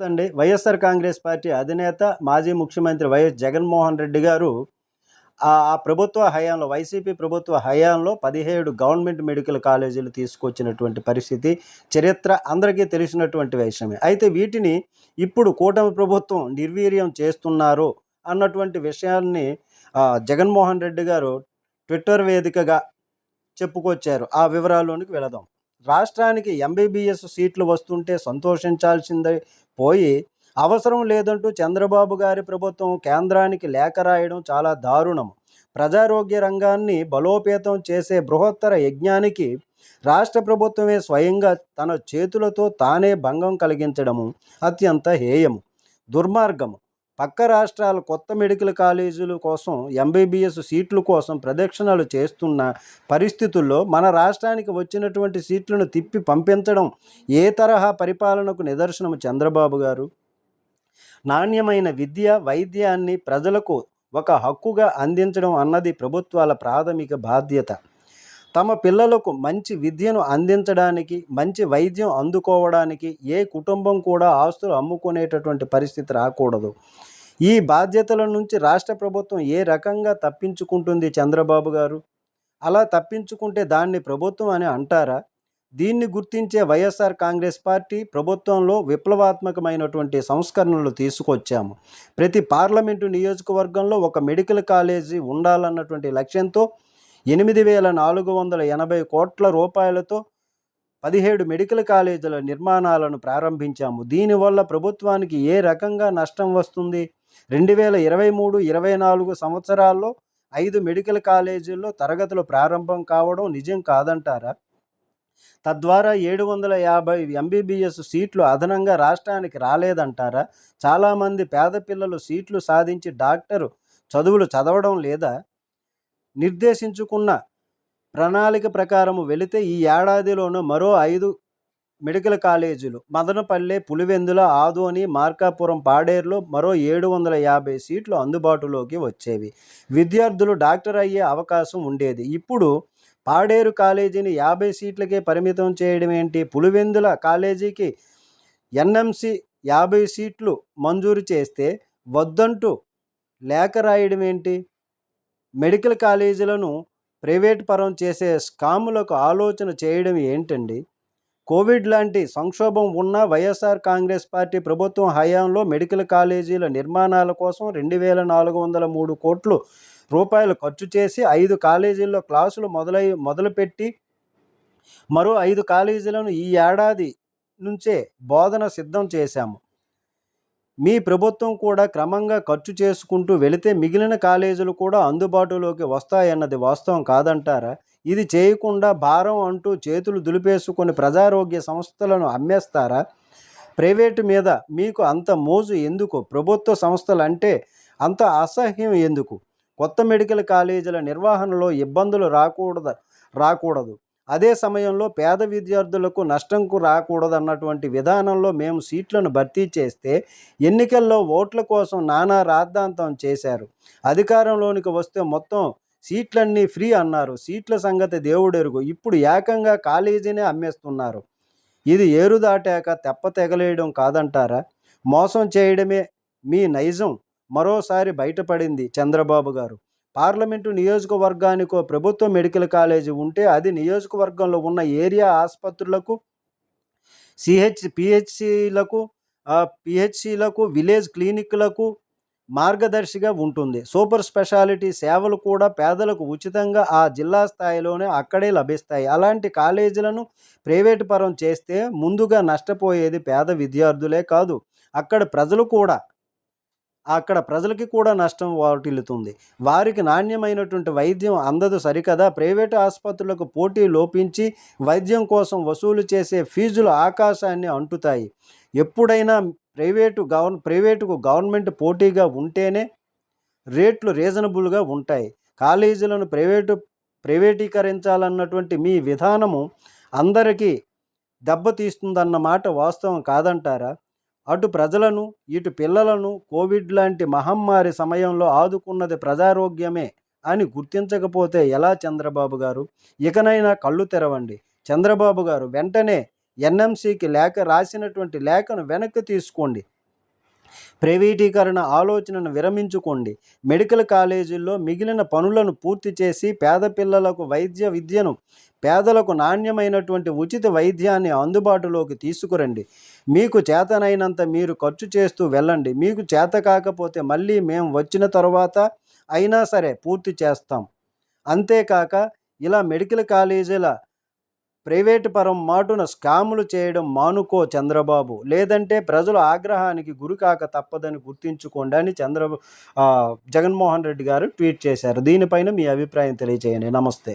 అండి. వైఎస్ఆర్ కాంగ్రెస్ పార్టీ అధినేత మాజీ ముఖ్యమంత్రి వైఎస్ జగన్మోహన్ రెడ్డి గారు ఆ ఆ ప్రభుత్వ హయాంలో వైసీపీ ప్రభుత్వ హయాంలో పదిహేడు గవర్నమెంట్ మెడికల్ కాలేజీలు తీసుకొచ్చినటువంటి పరిస్థితి చరిత్ర అందరికీ తెలిసినటువంటి విషయమే. అయితే వీటిని ఇప్పుడు కూటమి ప్రభుత్వం నిర్వీర్యం చేస్తున్నారు అన్నటువంటి విషయాన్ని జగన్మోహన్ రెడ్డి గారు ట్విట్టర్ వేదికగా చెప్పుకొచ్చారు. ఆ వివరాల్లోనికి వెళదాం. రాష్ట్రానికి ఎంబీబీఎస్ సీట్లు వస్తుంటే సంతోషించాల్సిందే. పోయి అవసరం లేదంటూ చంద్రబాబు గారి ప్రభుత్వం కేంద్రానికి లేఖ రాయడం చాలా దారుణం ప్రజారోగ్య రంగాన్ని బలోపేతం చేసే బృహత్తర యజ్ఞానికి రాష్ట్ర ప్రభుత్వమే స్వయంగా తన చేతులతో తానే భంగం కలిగించడము అత్యంత హేయము. దుర్మార్గము. పక్క రాష్ట్రాల కొత్త మెడికల్ కాలేజీల కోసం ఎంబీబీఎస్ సీట్ల కోసం ప్రదక్షిణలు చేస్తున్న పరిస్థితుల్లో మన రాష్ట్రానికి వచ్చినటువంటి సీట్లను తిప్పి పంపించడం ఏ తరహా పరిపాలనకు నిదర్శనం చంద్రబాబు గారు? నాణ్యమైన విద్య వైద్యాన్ని ప్రజలకు ఒక హక్కుగా అందించడం అన్నది ప్రభుత్వాల ప్రాథమిక బాధ్యత. తమ పిల్లలకు మంచి విద్యను అందించడానికి మంచి వైద్యం అందుకోవడానికి ఏ కుటుంబం కూడా ఆస్తులు అమ్ముకునేటటువంటి పరిస్థితి రాకూడదు. ఈ బాధ్యతల నుంచి రాష్ట్ర ప్రభుత్వం ఏ రకంగా తప్పించుకుంటుంది చంద్రబాబు గారు? అలా తప్పించుకుంటే దాన్ని ప్రభుత్వం అని అంటారా? దీన్ని గుర్తించే వైఎస్ఆర్ కాంగ్రెస్ పార్టీ ప్రభుత్వంలో విప్లవాత్మకమైనటువంటి సంస్కరణలు తీసుకొచ్చాము. ప్రతి పార్లమెంటు నియోజకవర్గంలో ఒక మెడికల్ కాలేజీ ఉండాలన్నటువంటి లక్ష్యంతో ఎనిమిది వేల నాలుగు వందల ఎనభై కోట్ల రూపాయలతో పదిహేడు మెడికల్ కాలేజీల నిర్మాణాలను ప్రారంభించాము. దీనివల్ల ప్రభుత్వానికి ఏ రకంగా నష్టం వస్తుంది? రెండు వేల ఇరవై మూడు ఇరవై నాలుగు సంవత్సరాల్లో ఐదు మెడికల్ కాలేజీల్లో తరగతులు ప్రారంభం కావడం నిజం కాదంటారా? తద్వారా ఏడు వందల యాభై ఎంబీబీఎస్ సీట్లు అదనంగా రాష్ట్రానికి రాలేదంటారా? చాలామంది పేద పిల్లలు సీట్లు సాధించి డాక్టరు చదువులు చదవడం లేదా నిర్దేశించుకున్న ప్రణాళిక ప్రకారం వెళితే ఈ ఏడాదిలోనూ మరో ఐదు మెడికల్ కాలేజీలు మదనపల్లె పులివెందుల ఆదోని మార్కాపురం పాడేరులో మరో ఏడు వందల యాభై సీట్లు అందుబాటులోకి వచ్చేవి. విద్యార్థులు డాక్టర్ అయ్యే అవకాశం ఉండేది. ఇప్పుడు పాడేరు కాలేజీని యాభై సీట్లకే పరిమితం చేయడం ఏంటి? పులివెందుల కాలేజీకి ఎన్ఎంసి యాభై సీట్లు మంజూరు చేస్తే వద్దంటూ లేఖ రాయడం ఏంటి? మెడికల్ కాలేజీలను ప్రైవేట్ పరం చేసే స్కాములకు ఆలోచన చేయడం ఏంటండి? కోవిడ్ లాంటి సంక్షోభం ఉన్న వైఎస్ఆర్ కాంగ్రెస్ పార్టీ ప్రభుత్వం హయాంలో మెడికల్ కాలేజీల నిర్మాణాల కోసం రెండు వేల నాలుగు వందల మూడు కోట్లు రూపాయలు ఖర్చు చేసి ఐదు కాలేజీల్లో క్లాసులు మొదలై మొదలుపెట్టి మరో ఐదు కాలేజీలను ఈ ఏడాది నుంచే బోధన సిద్ధం చేశాము. మీ ప్రభుత్వం కూడా క్రమంగా ఖర్చు చేసుకుంటూ వెళితే మిగిలిన కాలేజీలు కూడా అందుబాటులోకి వస్తాయన్నది వాస్తవం కాదంటారా? ఇది చేయకుండా భారం అంటూ చేతులు దులిపేసుకొని ప్రజారోగ్య సంస్థలను అమ్మేస్తారా? ప్రైవేటు మీద మీకు అంత మోజు ఎందుకు? ప్రభుత్వ సంస్థలు అంటే అంత అసహ్యం ఎందుకు? కొత్త మెడికల్ కాలేజీల నిర్వహణలో ఇబ్బందులు రాకూడదు రాకూడదు. అదే సమయంలో పేద విద్యార్థులకు నష్టంకు రాకూడదన్నటువంటి విధానంలో మేము సీట్లను భర్తీ చేస్తే ఎన్నికల్లో ఓట్ల కోసం నానా రాద్ధాంతం చేశారు. అధికారంలోనికి వస్తే మొత్తం సీట్లన్నీ ఫ్రీ అన్నారు. సీట్ల సంగతి దేవుడెరుగు. ఇప్పుడు ఏకంగా కాలేజీనే అమ్మేస్తున్నారు. ఇది ఏరు దాటాక తెప్ప తెగలేయడం కాదంటారా? మోసం చేయడమే మీ నైజం. మరోసారి బయటపడింది చంద్రబాబు గారు. పార్లమెంటు నియోజకవర్గానికో ప్రభుత్వ మెడికల్ కాలేజీ ఉంటే అది నియోజకవర్గంలో ఉన్న ఏరియా ఆసుపత్రులకు సిహెచ్ పిహెచ్సిలకు పిహెచ్సిలకు విలేజ్ క్లినిక్లకు మార్గదర్శిగా ఉంటుంది. సూపర్ స్పెషాలిటీ సేవలు కూడా పేదలకు ఉచితంగా ఆ జిల్లా స్థాయిలోనే అక్కడే లభిస్తాయి. అలాంటి కాలేజీలను ప్రైవేటు పరం చేస్తే ముందుగా నష్టపోయేది పేద విద్యార్థులే కాదు అక్కడ ప్రజలు కూడా అక్కడ ప్రజలకి కూడా నష్టం వాటిల్లుతుంది. వారికి నాణ్యమైనటువంటి వైద్యం అందదు సరికదా? ప్రైవేటు ఆసుపత్రులకు పోటీ లోపించి వైద్యం కోసం వసూలు చేసే ఫీజులు ఆకాశాన్ని అంటుతాయి. ఎప్పుడైనా ప్రైవేటు గవర్న ప్రైవేటుకు గవర్నమెంట్ పోటీగా ఉంటేనే రేట్లు రీజనబుల్గా ఉంటాయి. కాలేజీలను ప్రైవేటు ప్రైవేటీకరించాలన్నటువంటి మీ విధానము అందరికీ దెబ్బతీస్తుందన్నమాట వాస్తవం కాదంటారా? అటు ప్రజలను ఇటు పిల్లలను కోవిడ్ లాంటి మహమ్మారి సమయంలో ఆదుకున్నది ప్రజారోగ్యమే అని గుర్తించకపోతే ఎలా చంద్రబాబు గారు? ఇకనైనా కళ్ళు తెరవండి. చంద్రబాబు గారు వెంటనే ఎన్ఎంసీకి లేఖ రాసినటువంటి లేఖను వెనక్కి తీసుకోండి. ప్రైవేటీకరణ ఆలోచనను విరమించుకోండి. మెడికల్ కాలేజీల్లో మిగిలిన పనులను పూర్తి చేసి పేద పిల్లలకు వైద్య విద్యను పేదలకు నాణ్యమైనటువంటి ఉచిత వైద్యాన్ని అందుబాటులోకి తీసుకురండి. మీకు చేతనైనంత మీరు ఖర్చు చేస్తూ వెళ్ళండి. మీకు చేత కాకపోతే మళ్ళీ మేము వచ్చిన తర్వాత అయినా సరే పూర్తి చేస్తాం. అంతేకాక ఇలా మెడికల్ కాలేజీల ప్రైవేటు పరం మాటున స్కాములు చేయడం మానుకో చంద్రబాబు. లేదంటే ప్రజల ఆగ్రహానికి గురికాక తప్పదని గుర్తించుకోండి అని చంద్ర జగన్మోహన్ రెడ్డి గారు ట్వీట్ చేశారు. దీనిపైన మీ అభిప్రాయం తెలియజేయండి నమస్తే.